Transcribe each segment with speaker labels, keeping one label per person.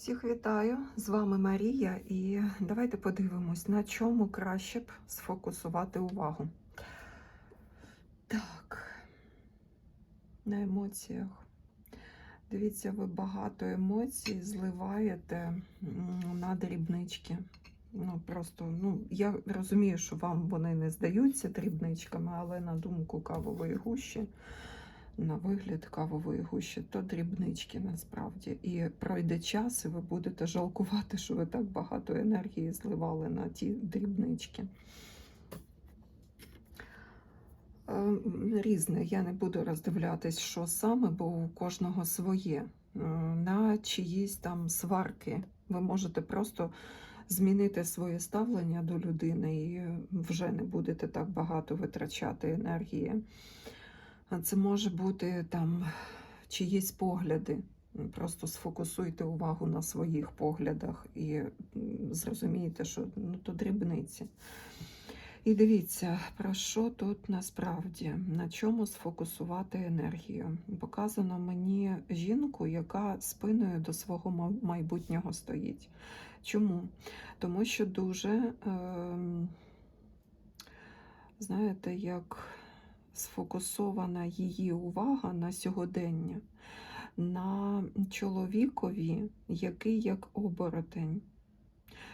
Speaker 1: Всіх вітаю! З вами Марія, і давайте подивимось, на чому краще б сфокусувати увагу. Так, на емоціях. Дивіться, ви багато емоцій зливаєте на дрібнички. Ну, просто, ну, я розумію, що вам вони не здаються дрібничками, але на думку кавової гущі на вигляд кавової гущі, то дрібнички насправді. І пройде час, і ви будете жалкувати, що ви так багато енергії зливали на ті дрібнички. Е, Різне, я не буду роздивлятись, що саме, бо у кожного своє. На чиїсь там сварки ви можете просто змінити своє ставлення до людини і вже не будете так багато витрачати енергії. Це може бути там чиїсь погляди. Просто сфокусуйте увагу на своїх поглядах і зрозумієте, що ну, то дрібниці. І дивіться, про що тут насправді, на чому сфокусувати енергію. Показано мені жінку, яка спиною до свого майбутнього стоїть. Чому? Тому що дуже, ем, знаєте, як сфокусована її увага на сьогодення, на чоловікові, який як оборотень.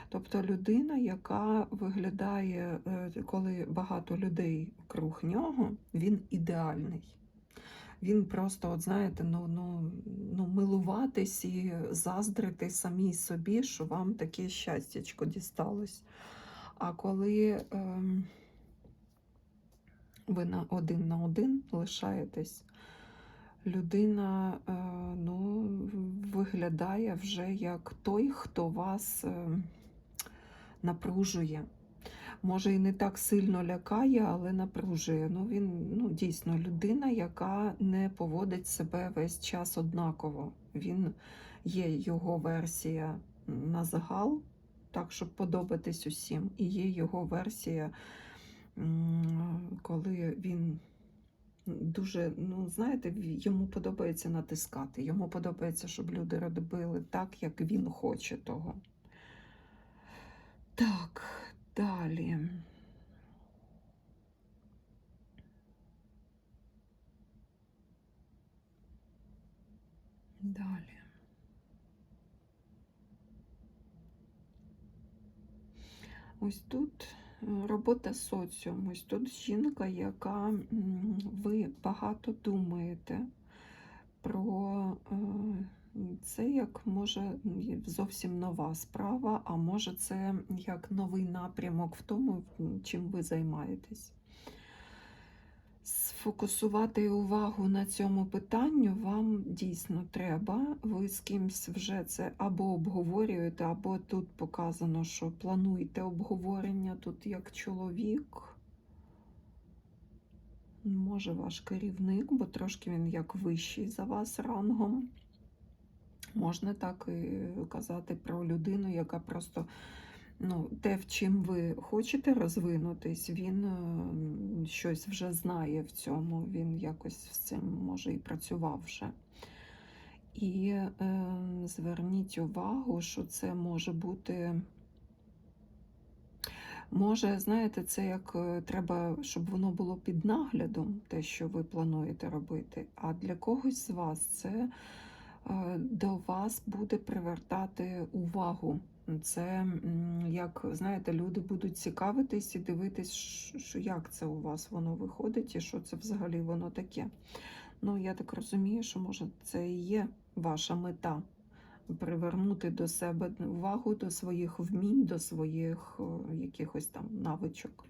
Speaker 1: Тобто людина, яка виглядає, е, коли багато людей круг нього, він ідеальний. Він просто, от знаєте, ну, ну, ну, милуватись і заздрити самій собі, що вам таке щастячко дісталось. А коли ем, ви на один на один лишаєтесь, людина е, ну, виглядає вже як той, хто вас е, напружує. Може, і не так сильно лякає, але напружує. Ну, він ну, дійсно людина, яка не поводить себе весь час однаково. Він є його версія на загал, так, щоб подобатись усім, і є його версія коли він дуже, ну, знаєте, йому подобається натискати, йому подобається, щоб люди робили так, як він хоче того. Так, далі. Далі. Ось тут робота з соціум. Ось тут жінка, яка ви багато думаєте про е, це, як може зовсім нова справа, а може це як новий напрямок в тому, чим ви займаєтесь. Сфокусувати увагу на цьому питанню вам дійсно треба. Ви з кимсь вже це або обговорюєте, або тут показано, що плануєте обговорення тут як чоловік. Може, ваш керівник, бо трошки він як вищий за вас рангом. Можна так і казати про людину, яка просто ну, те, в чим ви хочете розвинутись, він е, щось вже знає в цьому, він якось з цим може і працював вже. І е, зверніть увагу, що це може бути. Може, знаєте, це як е, треба, щоб воно було під наглядом, те, що ви плануєте робити. А для когось з вас це до вас буде привертати увагу. Це як знаєте, люди будуть цікавитись і дивитись, що як це у вас воно виходить, і що це взагалі воно таке. Ну, я так розумію, що може це і є ваша мета привернути до себе увагу до своїх вмінь, до своїх е, якихось там навичок.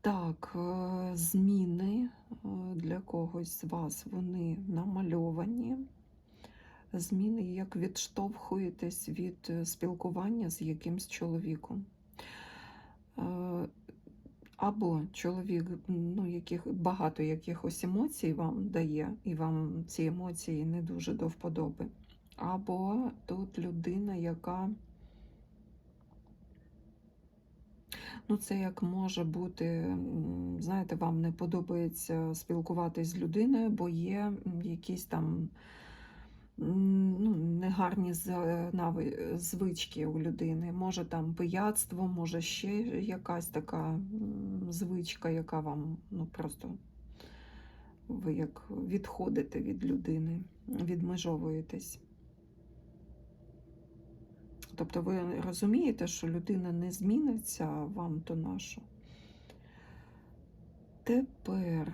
Speaker 1: Так, е, зміни е, для когось з вас вони намальовані. Зміни, як відштовхуєтесь від е, спілкування з якимсь чоловіком. Е, Або чоловік, ну, яких, багато якихось емоцій вам дає, і вам ці емоції не дуже до вподоби. Або тут людина, яка Ну, це як може бути, знаєте, вам не подобається спілкуватись з людиною, бо є якісь там ну, негарні звички у людини. Може там пияцтво, може ще якась така звичка, яка вам ну, просто ви як відходите від людини, відмежовуєтесь. Тобто ви розумієте, що людина не зміниться, вам то нащо. Тепер.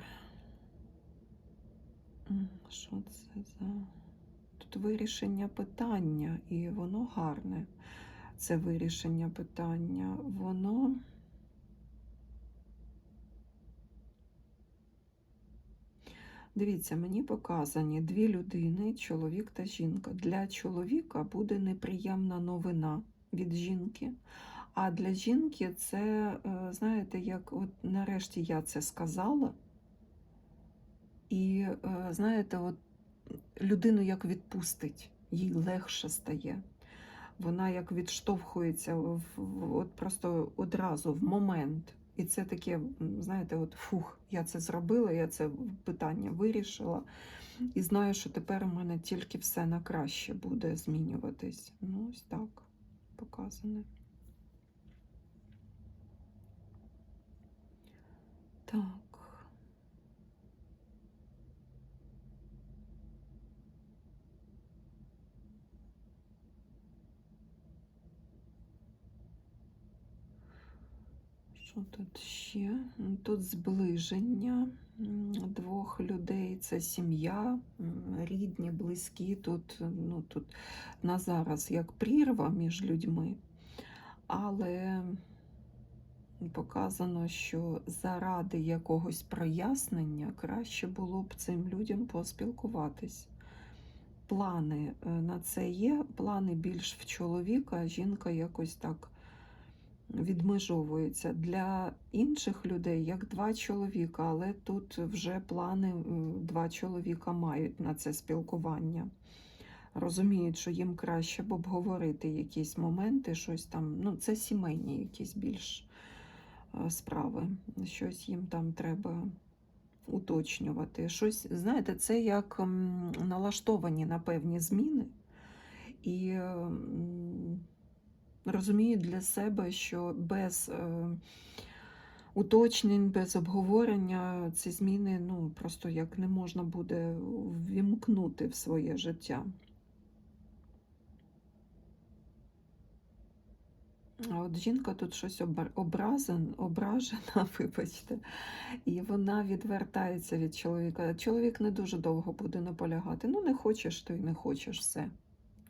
Speaker 1: Що це за. Тут вирішення питання, і воно гарне. Це вирішення питання. Воно. Дивіться, мені показані дві людини, чоловік та жінка. Для чоловіка буде неприємна новина від жінки. А для жінки це, е, знаєте, як от нарешті я це сказала. І, е, знаєте, от людину як відпустить, їй легше стає. Вона як відштовхується в, от просто одразу, в момент. І це таке, знаєте, от фух, я це зробила, я це питання вирішила. І знаю, що тепер у мене тільки все на краще буде змінюватись. Ну, ось так показане. Так. Що тут ще? Тут зближення двох людей. Це сім'я, рідні, близькі. Тут, ну, тут на зараз як прірва між людьми, але показано, що заради якогось прояснення краще було б цим людям поспілкуватись. Плани е, на це є, плани більш в чоловіка, жінка якось так відмежовується. Для інших людей як два чоловіка, але тут вже плани два чоловіка мають на це спілкування. Розуміють, що їм краще б обговорити якісь моменти, щось там. Ну, це сімейні якісь більш е, справи. Щось їм там треба уточнювати. Щось, знаєте, це як налаштовані на певні зміни. І розуміють для себе, що без е, уточнень, без обговорення ці зміни ну, просто як не можна буде ввімкнути в своє життя. А от жінка тут щось образен, ображена, вибачте, і вона відвертається від чоловіка. Чоловік не дуже довго буде наполягати. Ну, не хочеш, то й не хочеш все.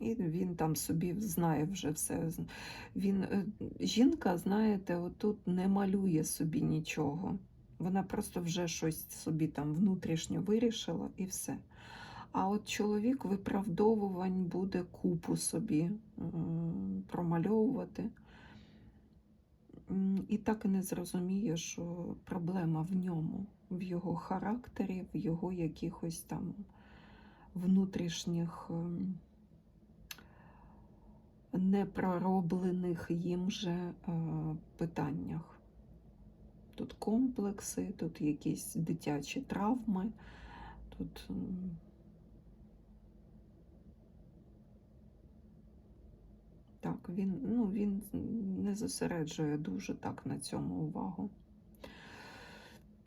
Speaker 1: І він там собі знає вже все. Він, е, жінка, знаєте, отут не малює собі нічого. Вона просто вже щось собі там внутрішньо вирішила і все. А от чоловік виправдовувань буде купу собі промальовувати. І так і не зрозуміє, що проблема в ньому, в його характері, в його якихось там внутрішніх ем, непророблених їм же е, питаннях. Тут комплекси, тут якісь дитячі травми, тут. Так, він, ну, він не зосереджує дуже так на цьому увагу.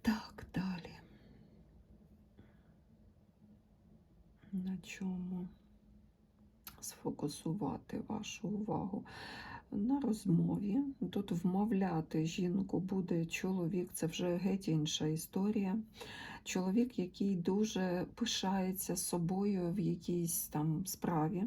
Speaker 1: Так, далі. На чому сфокусувати вашу увагу? На розмові. Тут вмовляти жінку буде чоловік, це вже геть інша історія. Чоловік, який дуже пишається собою в якійсь там справі.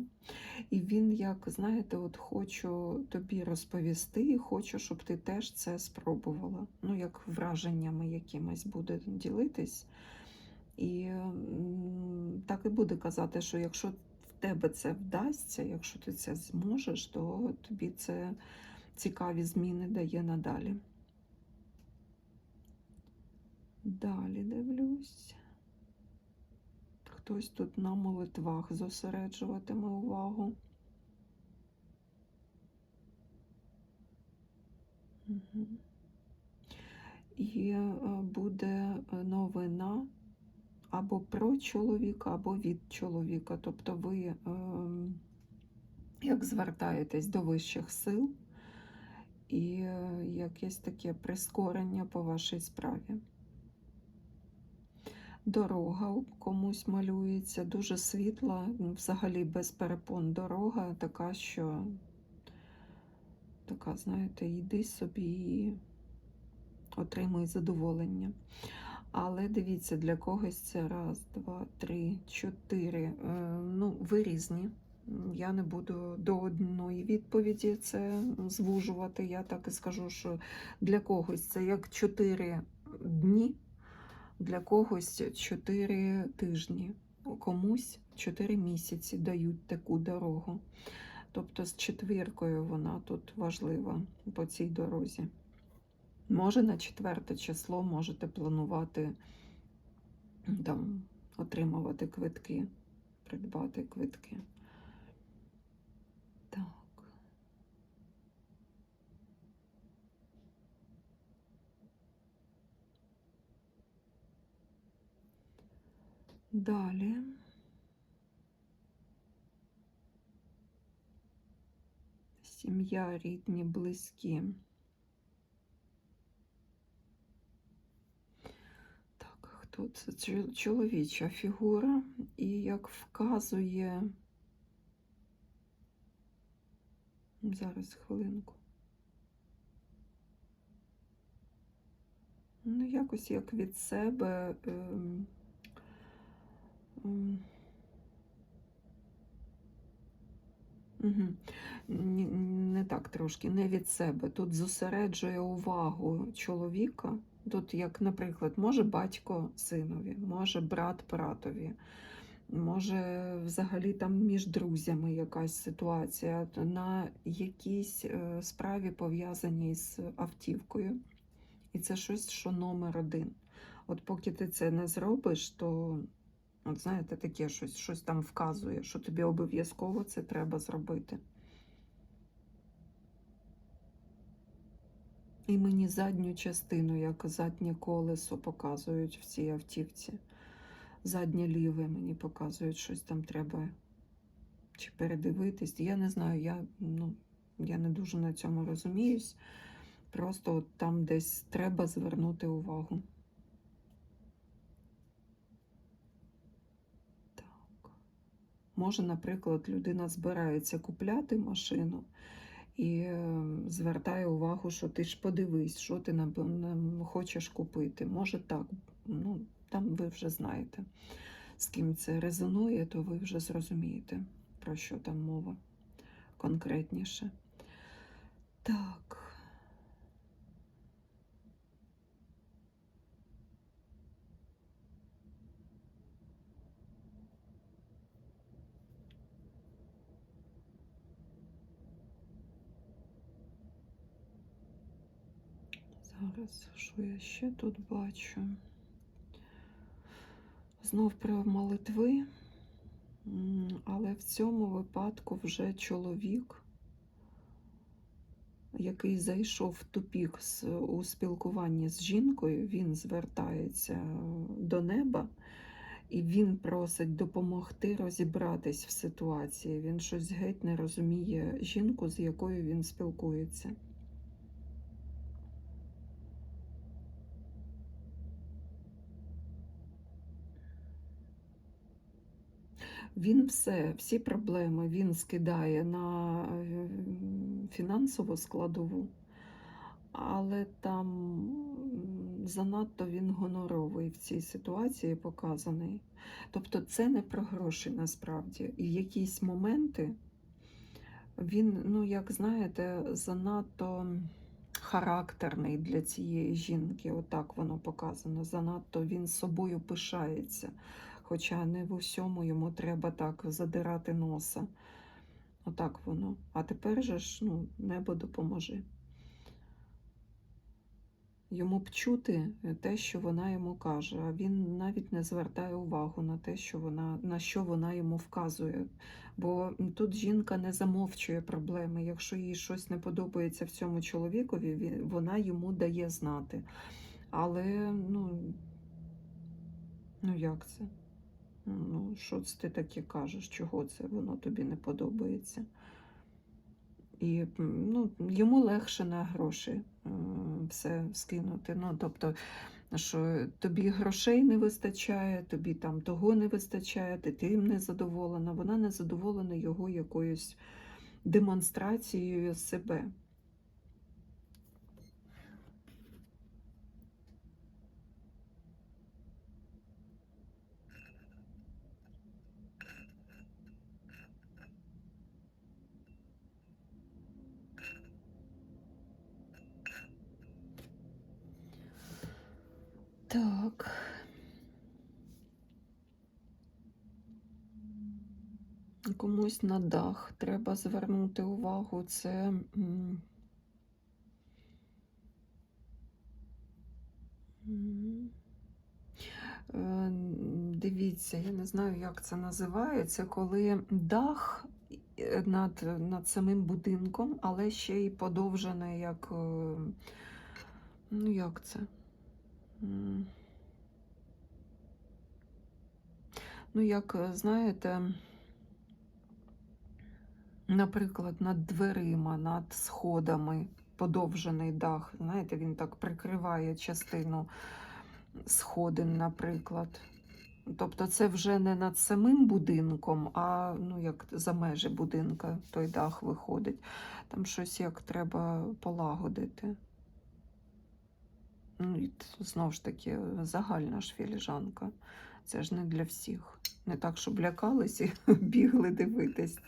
Speaker 1: І він, як, знаєте, от хочу тобі розповісти, і хочу, щоб ти теж це спробувала. Ну, як враженнями якимось буде ділитись. І так і буде казати, що якщо тебе це вдасться, якщо ти це зможеш, то тобі це цікаві зміни дає надалі. Далі дивлюсь. Хтось тут на молитвах зосереджуватиме увагу. Мгм. І е, буде новина або про чоловіка, або від чоловіка. Тобто ви е, як звертаєтесь до вищих сил і е, якесь таке прискорення по вашій справі. Дорога комусь малюється, дуже світла, взагалі без перепон дорога, така, що така, знаєте, йди собі і отримуй задоволення. Але дивіться, для когось це раз, два, три, чотири. Е, ну, ви різні. Я не буду до одної відповіді це звужувати. Я так і скажу, що для когось це як чотири дні, для когось чотири тижні, комусь чотири місяці дають таку дорогу. Тобто з четвіркою вона тут важлива по цій дорозі. Може, на четверте число можете планувати там, отримувати квитки, придбати квитки. Так. Далі. Сім'я, рідні, близькі. Це? Чо- Чоловіча фігура, і як вказує. Зараз хвилинку. Ну, якось як від себе. Угу. Не так трошки, не від себе. Тут зосереджує увагу чоловіка. Тут, як, наприклад, може батько синові, може брат братові, може взагалі там між друзями якась ситуація, на якійсь е, справі пов'язаній з автівкою. І це щось, що номер один. От поки ти це не зробиш, то От знаєте, таке щось, щось там вказує, що тобі обов'язково це треба зробити. І мені задню частину, як заднє колесо показують в цій автівці. Заднє ліве мені показують, щось там треба чи передивитись. Я не знаю, я, ну, я не дуже на цьому розуміюсь. Просто от там десь треба звернути увагу. Так. Може, наприклад, людина збирається купляти машину і е, звертає увагу, що ти ж подивись, що ти хочеш купити. Може так, ну, там ви вже знаєте, з ким це резонує, то ви вже зрозумієте, про що там мова конкретніше. Так. Зараз, що я ще тут бачу? Знов про молитви, але в цьому випадку вже чоловік, який зайшов в тупік у спілкуванні з жінкою, він звертається до неба і він просить допомогти розібратись в ситуації. Він щось геть не розуміє жінку, з якою він спілкується. Він все, всі проблеми він скидає на е, фінансову складову, але там занадто він гоноровий в цій ситуації показаний. Тобто це не про гроші насправді. І якісь моменти він, ну, як знаєте, занадто характерний для цієї жінки. Отак воно показано. Занадто він собою пишається хоча не в усьому йому треба так задирати носа. Отак воно. А тепер же ж ну, небо допоможи. Йому б чути те, що вона йому каже, а він навіть не звертає увагу на те, що вона, на що вона йому вказує. Бо тут жінка не замовчує проблеми. Якщо їй щось не подобається в цьому чоловікові, вона йому дає знати. Але ну, Ну як це? Ну, що це ти таке кажеш? Чого це воно тобі не подобається? І ну, йому легше на гроші е, все скинути. Ну, тобто, що тобі грошей не вистачає, тобі там того не вистачає, ти тим не задоволена. Вона не задоволена його якоюсь демонстрацією себе. Так. Комусь на дах треба звернути увагу. Це е, дивіться, я не знаю, як це називається, коли дах е, над, над самим будинком, але ще й подовжений, як. е, Ну, як це? Ну, як, е, знаєте, наприклад, над дверима, над сходами подовжений дах. Знаєте, він так прикриває частину сходин, наприклад. Тобто це вже не над самим будинком, а ну, як за межі будинка той дах виходить. Там щось як треба полагодити. Ну, і знову ж таки, загальна ж філіжанка. Це ж не для всіх. Не так, щоб лякались і бігли дивитись.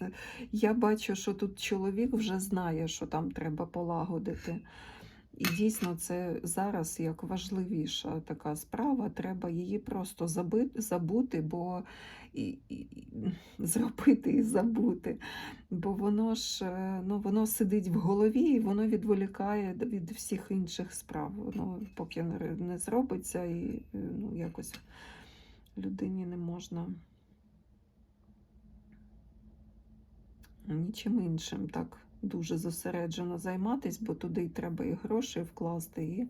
Speaker 1: Я бачу, що тут чоловік вже знає, що там треба полагодити. І дійсно, це зараз як важливіша така справа. Треба її просто забити, забути, бо і, і, зробити і забути. Бо воно ж е, ну, воно сидить в голові і воно відволікає від всіх інших справ. Воно поки не зробиться, і е, ну, якось людині не можна нічим іншим так дуже зосереджено займатися, бо туди треба і гроші вкласти, і,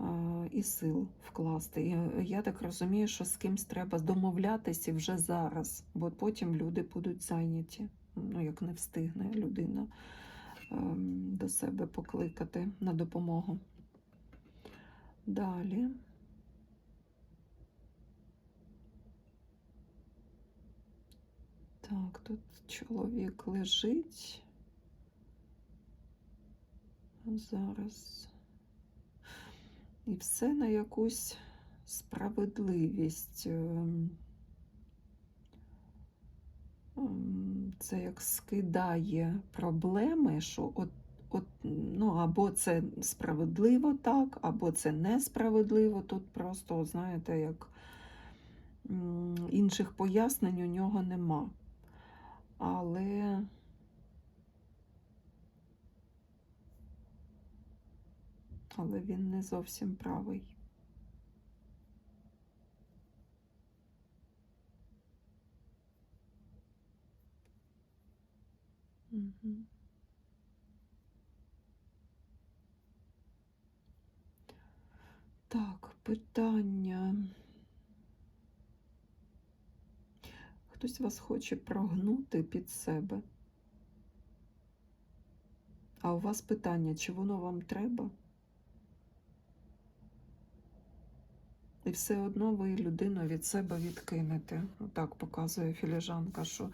Speaker 1: е, і сил вкласти. І е, я так розумію, що з кимсь треба домовлятися вже зараз, бо потім люди будуть зайняті. Ну, як не встигне людина ем, до себе покликати на допомогу. Далі. Так, тут чоловік лежить. Зараз. І все на якусь справедливість. Ем, ем, Це як скидає проблеми, що от, от, ну, або це справедливо так, або це несправедливо. Тут просто, знаєте, як інших пояснень у нього нема. Але але він не зовсім правий. Так, питання. Хтось вас хоче прогнути під себе. А у вас питання, чи воно вам треба? І все одно ви людину від себе відкинете. Так показує філіжанка, що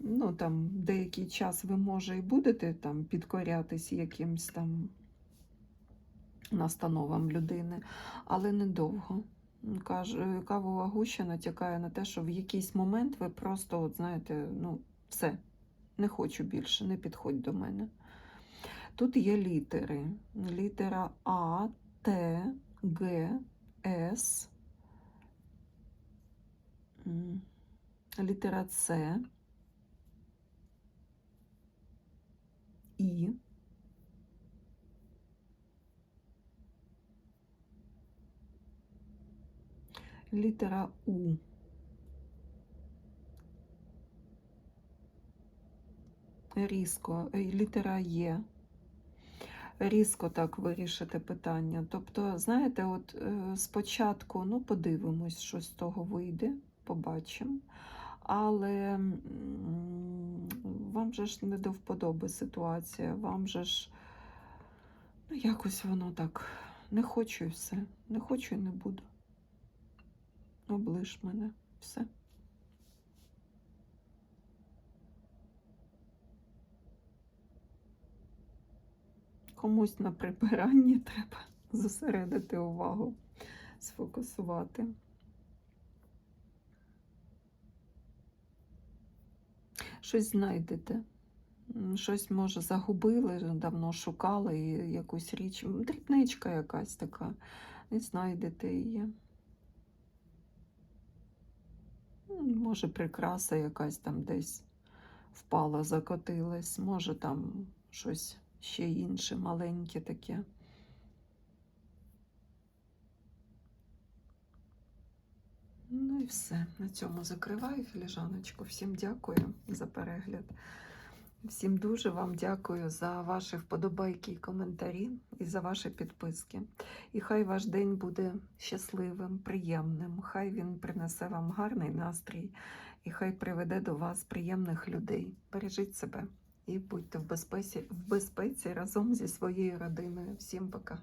Speaker 1: ну, там, деякий час ви, може, і будете там підкорятись якимсь там настановам людини, але недовго. Кавова гуща натякає на те, що в якийсь момент ви просто, от знаєте, ну, все, не хочу більше, не підходь до мене. Тут є літери. Літера А, Т, Г, С, літера С, І, літера У. Різко, е, літера Є. різко так вирішити питання. Тобто, знаєте, от е, спочатку ну, подивимось, що з того вийде, побачимо. Але вам же ж не до вподоби ситуація, вам же ж ну, якось воно так. Не хочу і все. Не хочу і не буду. Облиш мене. Все. Комусь на прибиранні треба зосередити увагу, сфокусувати. Щось знайдете. Щось, може, загубили, давно шукали якусь річ. Дрібничка якась така. І знайдете її. Може, прикраса якась там десь впала, закотилась, може там щось ще інше, маленьке таке. Ну і все. На цьому закриваю філіжаночку. Всім дякую за перегляд. Всім дуже вам дякую за ваші вподобайки і коментарі і за ваші підписки. І хай ваш день буде щасливим, приємним. Хай він принесе вам гарний настрій і хай приведе до вас приємних людей. Бережіть себе і будьте в безпеці, в безпеці разом зі своєю родиною. Всім пока.